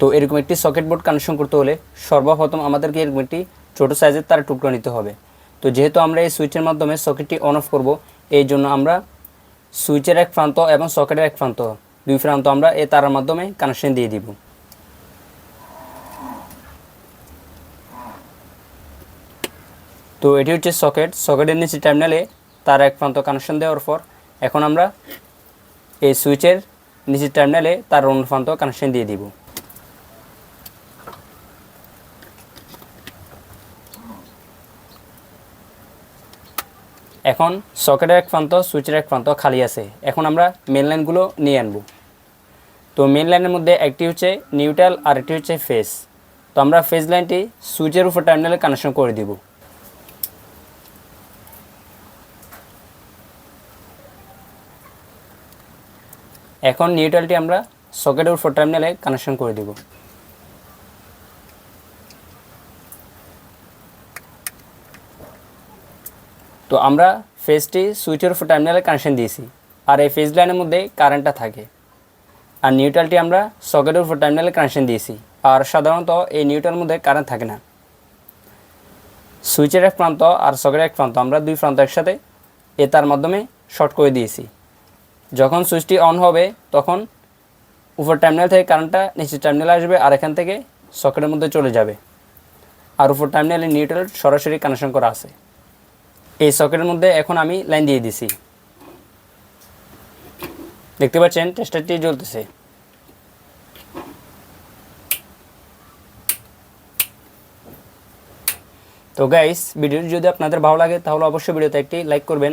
তো এরকম একটি সকেট বোর্ড কানেকশন করতে হলে সর্বপ্রথম আমাদেরকে এরকম একটি ছোটো সাইজের তার টুকরো নিতে হবে। তো যেহেতু আমরা এই সুইচের মাধ্যমে সকেটটি অন অফ করব, এই জন্য আমরা সুইচের এক প্রান্ত এবং সকেটের এক প্রান্ত, দুই প্রান্ত আমরা এই তারার মাধ্যমে কানেকশন দিয়ে দিব। তো এটি হচ্ছে সকেট সকেটের নিচে টার্মিনালে তার এক প্রান্ত কানেকশন দেওয়ার পর এখন আমরা এই সুইচের নিচের টার্মিনালে তার অন্য প্রান্ত কানেকশন দিয়ে দিব। এখন সকেটের এক প্রান্ত, সুইচের এক প্রান্ত খালি আছে। এখন আমরা মেন লাইনগুলো নিয়ে আনব। তো মেন লাইনের মধ্যে একটি হচ্ছে নিউট্রাল আর একটি হচ্ছে ফেস তো আমরা ফেস লাইনটি সুইচের উপর টার্মিনালে কানেকশন করে দিব। এখন নিউট্রালটি আমরা সকেটের উপর টার্মিনালে কানেকশন করে দিব। তো আমরা ফেজটি সুইচের উপর টার্মিনালে কানেকশন দিয়েছি, আর এই ফেজ লাইনের মধ্যে কারেন্টটা থাকে। আর নিউট্রালটি আমরা সকেটের উপর টার্মিনালে কানেকশন দিয়েছি, আর সাধারণত এই নিউট্রাল মধ্যে কারেন্ট থাকে না। সুইচের এক প্রান্ত আর সকেটের এক প্রান্ত আমরা দুই প্রান্ত একসাথে এ তার মাধ্যমে শর্ট করে দিয়েছি। যখন সুইচটি অন হবে, তখন উপর টার্মিনাল থেকে কারেন্টটা নিচের টার্মিনালে আসবে আর এখান থেকে সকেটের মধ্যে চলে যাবে। আর উপর টার্মিনালে নিউট্রাল সরাসরি কানেকশন করা আছে। এই সকেটের মধ্যে এখন আমি লাইন দিয়ে দিছি। দেখতে পাচ্ছেন টেস্টারটি জ্বলতেছে। তো গাইস ভিডিওটি যদি আপনাদের ভালো লাগে, তাহলে অবশ্যই ভিডিওতে একটি লাইক করবেন।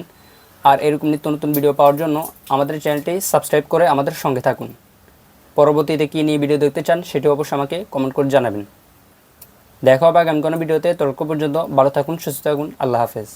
আর এরকম নিত্য নতুন ভিডিও পাওয়ার জন্য আমাদের চ্যানেলটি সাবস্ক্রাইব করে আমাদের সঙ্গে থাকুন। পরবর্তীতে কী নিয়ে ভিডিও দেখতে চান, সেটি অবশ্যই আমাকে কমেন্ট করে জানাবেন। দেখা হবে আগামী কোনো ভিডিওতে তর্ক পর্যন্ত ভালো থাকুন, সুস্থ থাকুন, আল্লাহ হাফেজ।